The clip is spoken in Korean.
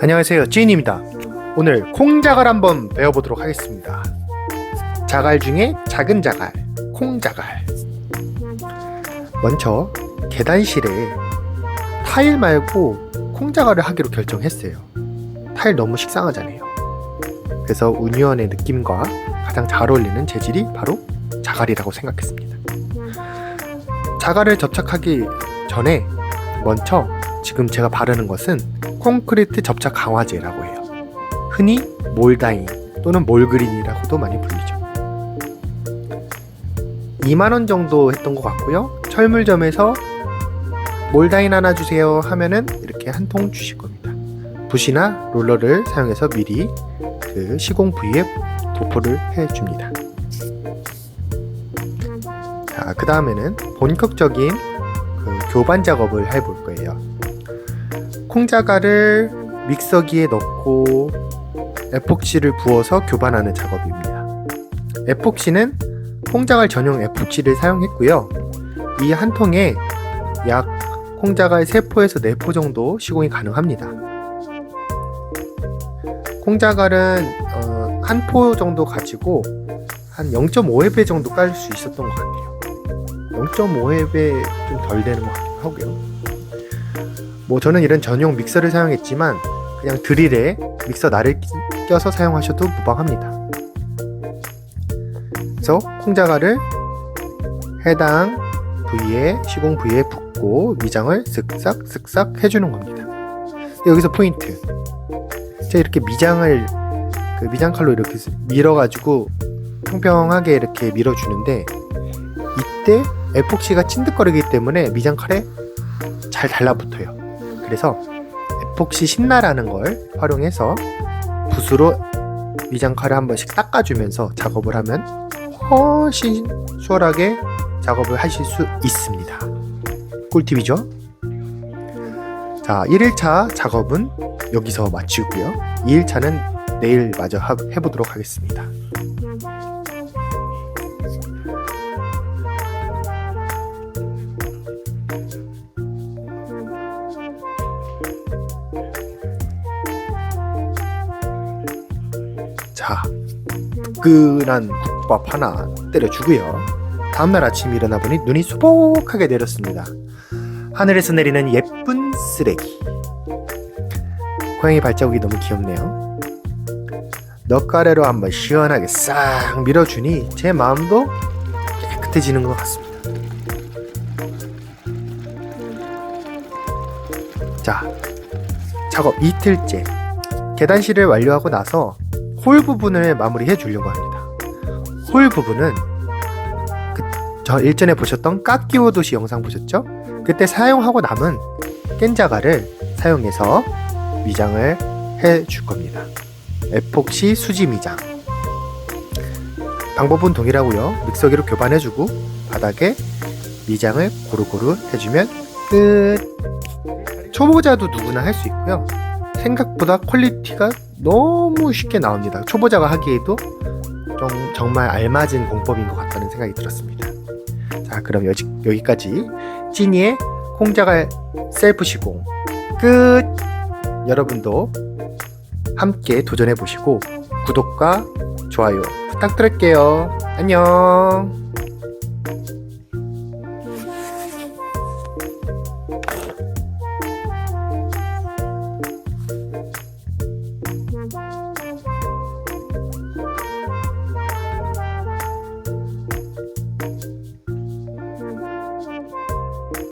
안녕하세요. 찐입니다. 오늘 콩자갈 한번 배워보도록 하겠습니다. 자갈 중에 작은 자갈 콩자갈. 먼저 계단실에 타일 말고 콩자갈을 하기로 결정했어요. 타일 너무 식상하잖아요. 그래서 우니언의 느낌과 가장 잘 어울리는 재질이 바로 자갈이라고 생각했습니다. 자갈을 접착하기 전에 먼저 지금 제가 바르는 것은 콘크리트 접착 강화제라고 해요. 흔히 몰다인 또는 몰그린이라고도 많이 불리죠. 2만원 정도 했던 것 같고요. 철물점에서 몰다인 하나 주세요 하면은 이렇게 한 통 주실 겁니다. 붓이나 롤러를 사용해서 미리 그 시공 부위에 도포를 해줍니다. 자, 그 다음에는 본격적인 그 교반 작업을 해볼 거예요. 콩자갈을 믹서기에 넣고 에폭시를 부어서 교반하는 작업입니다. 에폭시는 콩자갈 전용 에폭시를 사용했고요. 이 한 통에 약 콩자갈 3포에서 4포 정도 시공이 가능합니다. 콩자갈은 어, 한포 정도 가지고 한 0.5회배 정도 깔 수 있었던 것 같아요. 0.5회배 좀덜 되는 것 같기도 하고요. 뭐 저는 이런 전용 믹서를 사용했지만 그냥 드릴에 믹서 날을 끼- 껴서 사용하셔도 무방합니다. 그래서 콩자갈을 해당 부위에 시공 부위에 붓고 미장을 쓱싹 쓱싹 해주는 겁니다. 여기서 포인트. 제가 이렇게 미장을 그 미장 칼로 이렇게 밀어가지고 평평하게 이렇게 밀어주는데 이때 에폭시가 찐득거리기 때문에 미장 칼에 잘 달라붙어요. 그래서 에폭시 신나라는 걸 활용해서 붓으로 미장 칼을 한 번씩 닦아주면서 작업을 하면 훨씬 수월하게 작업을 하실 수 있습니다. 꿀팁이죠? 자, 1일차 작업은 여기서 마치고요. 2일차는 내일 마저 하- 해보도록 하겠습니다. 자, 뜨끈한 국밥 하나 때려주고요. 다음날 아침 일어나 보니 눈이 수복하게 내렸습니다. 하늘에서 내리는 예쁜 쓰레기. 고양이 발자국이 너무 귀엽네요. 넛가래로 한번 시원하게 싹 밀어주니 제 마음도 깨끗해지는 것 같습니다. 자, 작업 이틀째. 계단실을 완료하고 나서 홀 부분을 마무리해 주려고 합니다. 홀 부분은 그, 저 일전에 보셨던 깎기오도시 영상 보셨죠? 그때 사용하고 남은 깬자갈을 사용해서 미장을 해 줄 겁니다. 에폭시 수지 미장. 방법은 동일하고요. 믹서기로 교반해주고 바닥에 미장을 고루고루 해주면 끝. 초보자도 누구나 할 수 있고요. 생각보다 퀄리티가 너무 쉽게 나옵니다. 초보자가 하기에도 좀 정말 알맞은 공법인 것 같다는 생각이 들었습니다. 자, 그럼 여기, 여기까지 찐이의 콩자갈 셀프 시공 끝! 여러분도 함께 도전해 보시고 구독과 좋아요 부탁드릴게요. 안녕!